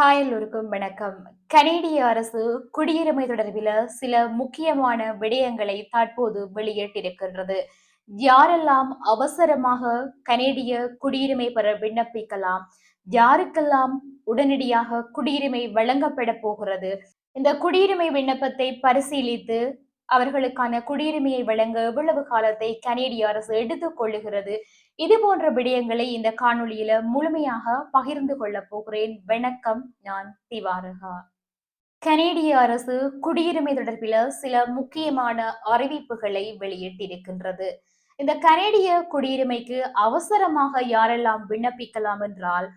Hi எல்லோருக்கும் வணக்கம். கனேடிய அரசு குடியுரிமை தொடர்பில் சில முக்கியமான விடயங்களை தற்போது வெளியிட்டிருக்கின்றது. யாரெல்லாம் அவசரமாக கனேடிய குடியுரிமை பெற விண்ணப்பிக்கலாம் யாருக்கெல்லாம் உடனடியாக குடியுரிமை வழங்கப்பட போகிறது இந்த குடியுரிமை விண்ணப்பத்தை பரிசீலித்து அவர்களுக்கான குடியுரிமையை வழங்க எவ்வளவு காலத்தை கனேடிய அரசு எடுத்துக் கொள்ளுகிறது. இது போன்ற விடயங்களை இந்த காணொளியில முழுமையாக பகிர்ந்து கொள்ள போகிறேன். வணக்கம் நான் திவாரகா. கனேடிய அரசு குடியுரிமை தொடர்பில சில முக்கியமான அறிவிப்புகளை வெளியிட்டிருக்கின்றது. இந்த கனேடிய குடியுரிமைக்கு அவசரமாக யாரெல்லாம் விண்ணப்பிக்கலாம் என்றால்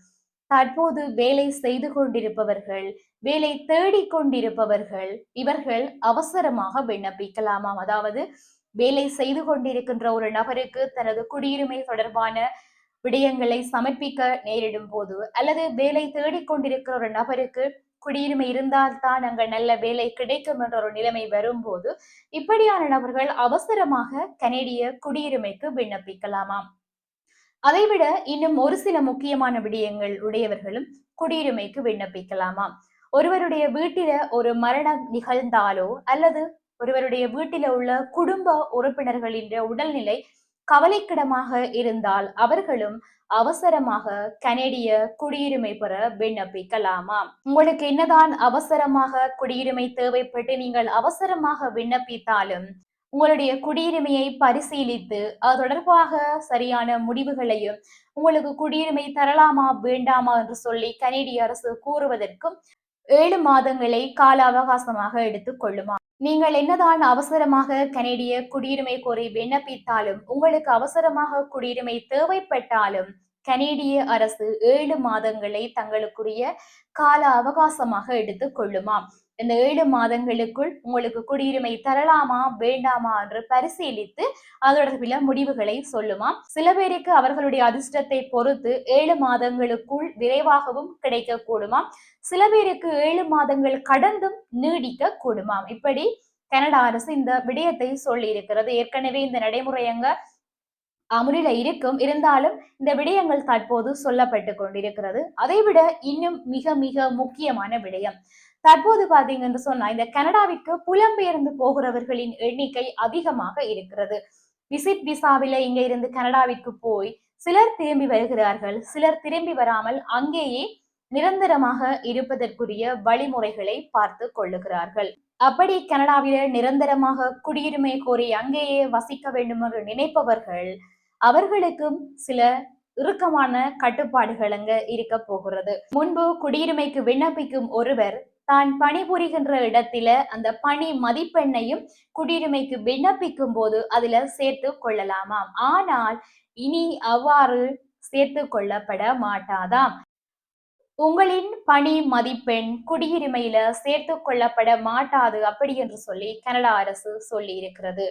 தற்போது வேலை செய்து கொண்டிருப்பவர்கள் வேலை தேடிக் கொண்டிருப்பவர்கள் இவர்கள் அவசரமாக விண்ணப்பிக்கலாமாம். அதாவது வேலை செய்து கொண்டிருக்கின்ற ஒரு நபருக்கு தனது குடியுரிமை தொடர்பான விடயங்களை சமர்ப்பிக்க நேரிடும் போது அல்லது வேலை தேடிக் கொண்டிருக்கிற ஒரு நபருக்கு குடியுரிமை இருந்தால்தான் அங்க நல்ல வேலை கிடைக்கும் என்ற ஒரு நிலைமை வரும்போது இப்படியான நபர்கள் அவசரமாக கனேடிய குடியுரிமைக்கு விண்ணப்பிக்கலாமாம். அதைவிட இன்னும் ஒரு சில முக்கியமான விடயங்கள் உடையவர்களும் குடியுரிமைக்கு விண்ணப்பிக்கலாமா? ஒருவருடைய வீட்டில ஒரு மரணம் நிகழ்ந்தாலோ அல்லது ஒருவருடைய வீட்டில உள்ள குடும்ப உறுப்பினர்களின் உடல்நிலை கவலைக்கிடமாக இருந்தால் அவர்களும் அவசரமாக கனேடிய குடியுரிமை பெற விண்ணப்பிக்கலாமா? உங்களுக்கு என்னதான் அவசரமாக குடியுரிமை தேவைப்பட்டு நீங்கள் அவசரமாக விண்ணப்பித்தாலும் உங்களுடைய குடியுரிமையை பரிசீலித்து அது தொடர்பாக சரியான முடிவுகளையும் உங்களுக்கு குடியுரிமை தரலாமா வேண்டாமா என்று சொல்லி கனேடிய அரசு கூறுவதற்கும் ஏழு மாதங்களை கால அவகாசமாக எடுத்துக் கொள்ளுமா? நீங்கள் என்னதான் அவசரமாக கனேடிய குடியுரிமை கோரி விண்ணப்பித்தாலும் உங்களுக்கு அவசரமாக குடியுரிமை தேவைப்பட்டாலும் கனேடிய அரசு ஏழு மாதங்களை தங்களுக்குரிய கால அவகாசமாக எடுத்துக் கொள்ளுமாம் இந்த ஏழு மாதங்களுக்குள் உங்களுக்கு குடியுரிமை தரலாமா வேண்டாமா என்று பரிசீலித்து அதோட முடிவுகளை சொல்லுமாம். சில பேருக்கு அவர்களுடைய அதிர்ஷ்டத்தை பொறுத்து ஏழு மாதங்களுக்குள் விரைவாகவும் கிடைக்க கூடுமாம் சில பேருக்கு ஏழு மாதங்கள் கடந்தும் நீடிக்க கூடுமாம் இப்படி கனடா அரசு இந்த விடயத்தை சொல்லி இருக்கிறது ஏற்கனவே இந்த நடைமுறை அங்க அமுலில இருக்கும். இருந்தாலும் இந்த விடயங்கள் தற்போது சொல்லப்பட்டு கொண்டிருக்கிறது. அதைவிட இன்னும் மிக மிக முக்கியமான விடயம். தற்போது பாத்தீங்கன்னு சொன்னா இந்த கனடாவிற்கு புலம்பெயர்ந்து போகிறவர்களின் எண்ணிக்கை அதிகமாக இருக்கிறது. விசிட் விசாவில இங்க இருந்து கனடாவிற்கு போய் சிலர் திரும்பி வருகிறார்கள். சிலர் திரும்பி வராமல் அங்கேயே நிரந்தரமாக இருப்பதற்குரிய வழிமுறைகளை பார்த்து கொள்ளுகிறார்கள். அப்படி கனடாவில நிரந்தரமாக குடியுரிமை கோரி அங்கேயே வசிக்க வேண்டும் என்று நினைப்பவர்கள் அவர்களுக்கும் சில இறுக்கமான கட்டுப்பாடுகள் அங்க இருக்க போகிறது. முன்பு குடியுரிமைக்கு விண்ணப்பிக்கும் ஒருவர் தான் பணிபுரிகின்ற இடத்தில அந்த பணி மதிப்பெண்ணையும் குடியுரிமைக்கு விண்ணப்பிக்கும் போது அதுல சேர்த்து கொள்ளலாமாம். ஆனால் இனி அவ்வாறு சேர்த்து கொள்ளப்பட மாட்டாதாம். உங்களின் பணி மதிப்பெண் குடியுரிமையில சேர்த்து கொள்ளப்பட மாட்டாது அப்படி என்று சொல்லி கனடா அரசு சொல்லி இருக்கிறது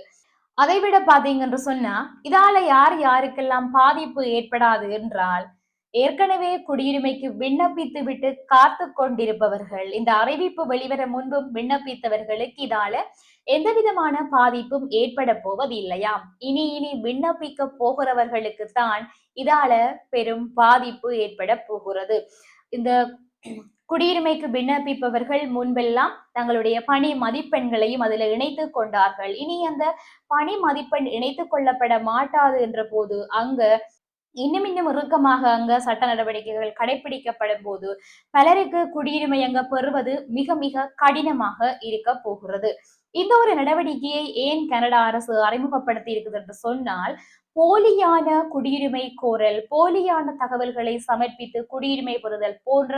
அதை விட பாத்தீங்கன்னு சொன்னா இதால யார் யாருக்கெல்லாம் பாதிப்பு ஏற்படாது என்றால் ஏற்கனவே குடியுரிமைக்கு விண்ணப்பித்து விட்டு காத்து கொண்டிருப்பவர்கள் இந்த அறிவிப்பு வெளிவர முன்பும் விண்ணப்பித்தவர்களுக்கு இதால எந்த விதமான பாதிப்பும் ஏற்பட போவது இல்லையாம். இனி இனி விண்ணப்பிக்க போகிறவர்களுக்கு தான் இதால பெரும் பாதிப்பு ஏற்பட போகிறது. இந்த குடியுரிமைக்கு விண்ணப்பிப்பவர்கள் முன்பெல்லாம் தங்களுடைய பணி மதிப்பெண்களையும் அதில் இணைத்து கொண்டார்கள். இனி அந்த பணி மதிப்பெண் இணைத்து கொள்ளப்பட மாட்டாது என்ற போது அங்க இன்னும் இன்னும் இறுக்கமாக அங்க சட்ட நடவடிக்கைகள் கடைபிடிக்கப்படும் போது பலருக்கு குடியுரிமை அங்க பெறுவது மிக மிக கடினமாக இருக்க போகிறது. இந்த ஒரு நடவடிக்கையை ஏன் கனடா அரசு அறிமுகப்படுத்தி இருக்குது என்று சொன்னால் போலியான குடியுரிமை கோரல் போலியான தகவல்களை சமர்ப்பித்து குடியுரிமை பெறுதல் போன்ற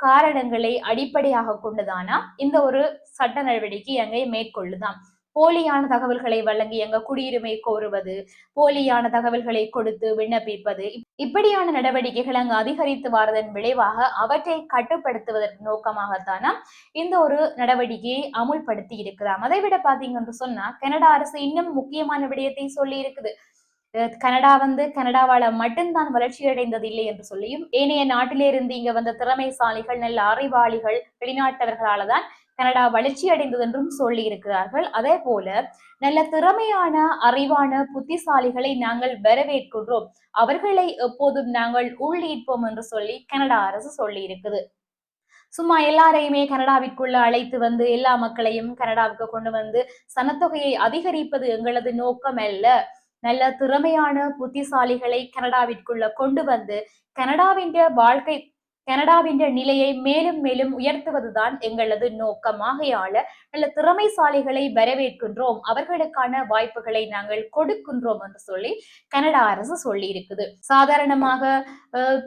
காரணங்களை அடிப்படையாக கொண்டுதானா? இந்த ஒரு சட்ட நடவடிக்கை அங்கே மேற்கொள்ளுதான் போலியான தகவல்களை வழங்கி எங்க குடியுரிமை கோருவது போலியான தகவல்களை கொடுத்து விண்ணப்பிப்பது இப்படியான நடவடிக்கைகள் அங்கு அதிகரித்து வரதன் விளைவாக அவற்றை கட்டுப்படுத்துவதற்கு நோக்கமாகத்தானா இந்த ஒரு நடவடிக்கையை அமுல்படுத்தி இருக்கிறாம். அதை விட பாத்தீங்கன்னு சொன்னா கனடா அரசு இன்னும் முக்கியமான விடயத்தை சொல்லி இருக்குது கனடா வந்து கனடாவால மட்டும்தான் வளர்ச்சி அடைந்தது இல்லை என்று சொல்லியும் ஏனைய நாட்டிலே இருந்து இங்க வந்த திறமைசாலிகள் நல்ல அறிவாளிகள் வெளிநாட்டவர்களால தான் கனடா வளர்ச்சி அடைந்தது என்றும் சொல்லி இருக்கிறார்கள். அதே போல நல்ல திறமையான அறிவான புத்திசாலிகளை நாங்கள் வரவேற்கின்றோம். அவர்களை எப்போதும் நாங்கள் உள்ளீர்ப்போம் என்று சொல்லி கனடா அரசு சொல்லி இருக்குது. சும்மா எல்லாரையுமே கனடாவிற்குள்ள அழைத்து வந்து எல்லா மக்களையும் கனடாவுக்கு கொண்டு வந்து சனத்தொகையை அதிகரிப்பது எங்களது நோக்கம் அல்ல. நல்ல திறமையான புத்திசாலிகளை கனடாவிற்குள்ள கொண்டு வந்து கனடாவின் வாழ்க்கை கனடாவின் நிலையை மேலும் மேலும் உயர்த்துவதுதான் எங்களது நோக்கமாகையால நல்ல திறமைசாலிகளை வரவேற்கின்றோம். அவர்களுக்கான வாய்ப்புகளை நாங்கள் கொடுக்கின்றோம் என்று சொல்லி கனடா அரசு சொல்லி இருக்குது சாதாரணமாக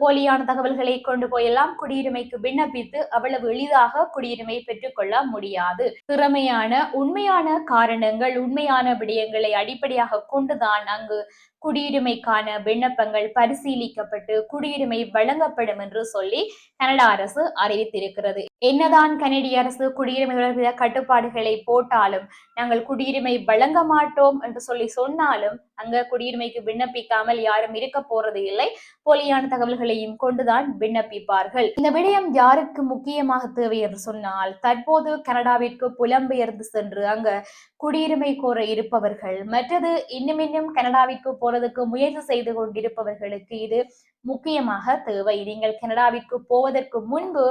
போலியான தகவல்களை கொண்டு போயெல்லாம் குடியுரிமைக்கு விண்ணப்பித்து அவ்வளவு எளிதாக குடியுரிமை பெற்றுக்கொள்ள முடியாது. திறமையான உண்மையான காரணங்கள் உண்மையான விடயங்களை அடிப்படையாக கொண்டுதான் அங்கு குடியுரிமைக்கான விண்ணப்பங்கள் பரிசீலிக்கப்பட்டு குடியுரிமை வழங்கப்படும் என்று சொல்லி கனடா அரசு அறிவித்திருக்கிறது. என்னதான் கனடிய அரசு குடியுரிமை தொடர்பில் கட்டுப்பாடுகளை போட்டாலும் நாங்கள் குடியுரிமை வழங்க மாட்டோம் என்று சொல்லி சொன்னாலும் அங்க குடியுரிமைக்கு விண்ணப்பிக்காமல் யாரும் இருக்க போறது இல்லை. போலியான தகவல்களையும் கொண்டுதான் விண்ணப்பிப்பார்கள். இந்த விடயம் யாருக்கு முக்கியமாக தேவை என்று சொன்னால் தற்போது கனடாவிற்கு புலம்பெயர்ந்து சென்று அங்க குடியுரிமை கோர இருப்பவர்கள். மற்றது இன்னும் இன்னும் கனடாவிற்கு போறதுக்கு முயற்சி செய்து கொண்டிருப்பவர்களுக்கு இது முக்கியமாக தேவை. நீங்கள் கனடாவிற்கு போவதற்கு முன்பு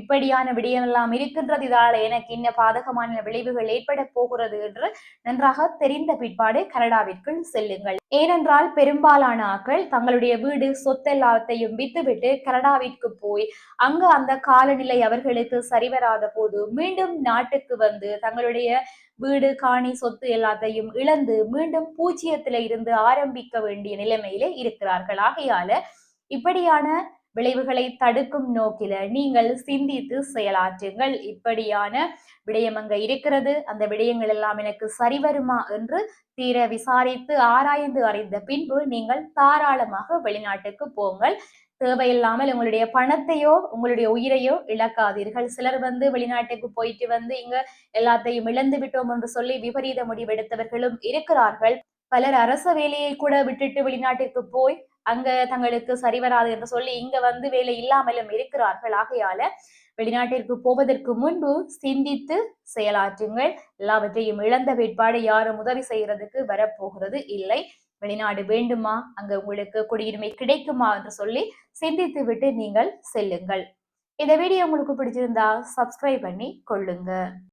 இப்படியான விடயம் எல்லாம் இருக்கின்றது. இதால எனக்கு இன்ன பாதகமான விளைவுகள் ஏற்பட போகிறது என்று நன்றாக தெரிந்த பிற்பாடு கனடாவிற்குள் செல்லுங்கள். ஏனென்றால் பெரும்பாலான ஆக்கள் தங்களுடைய வீடு சொத்தெல்லாத்தையும் வித்துவிட்டு கனடாவிற்கு போய் அங்கு அந்த காலநிலை அவர்களுக்கு சரிவராத போது மீண்டும் நாட்டுக்கு வந்து தங்களுடைய வீடு காணி சொத்து எல்லாத்தையும் இழந்து மீண்டும் பூஜ்ஜியத்தில இருந்து ஆரம்பிக்க வேண்டிய நிலைமையில இருக்கிறார்கள். ஆகையால இப்படியான விளைவுகளை தடுக்கும் நோக்கில நீங்கள் சிந்தித்து செயலாற்றுங்கள். இப்படியான விடயம் அங்க இருக்கிறது. அந்த விடயங்கள் எல்லாம் எனக்கு சரிவருமா என்று தீர விசாரித்து ஆராய்ந்து அறிந்த பின்பு நீங்கள் தாராளமாக வெளிநாட்டுக்கு போங்கள். தேவையில்லாமல் உங்களுடைய பணத்தையோ உங்களுடைய உயிரையோ இழக்காதீர்கள். சிலர் வந்து வெளிநாட்டுக்கு போயிட்டு வந்து இங்க எல்லாத்தையும் இழந்து விட்டோம் என்று சொல்லி விபரீத முடிவெடுத்தவர்களும் இருக்கிறார்கள். பலர் அரச வேலையை கூட விட்டுட்டு வெளிநாட்டிற்கு போய் அங்க தங்களுக்கு சரிவராது என்று சொல்லி இங்க வந்து வேலை இல்லாமலும் இருக்கிறார்கள். ஆகையால வெளிநாட்டிற்கு போவதற்கு முன்பு சிந்தித்து செயலாற்றுங்கள். எல்லாவற்றையும் இழந்த வேட்பாடு யாரும் உதவி செய்யறதுக்கு வரப்போகிறது இல்லை. வெளிநாடு வேண்டுமா? அங்க உங்களுக்கு குடியுரிமை கிடைக்குமா? என்று சொல்லி சிந்தித்து விட்டு நீங்கள் செல்லுங்கள். இந்த வீடியோ உங்களுக்கு பிடிச்சிருந்தா சப்ஸ்கிரைப் பண்ணி கொள்ளுங்க.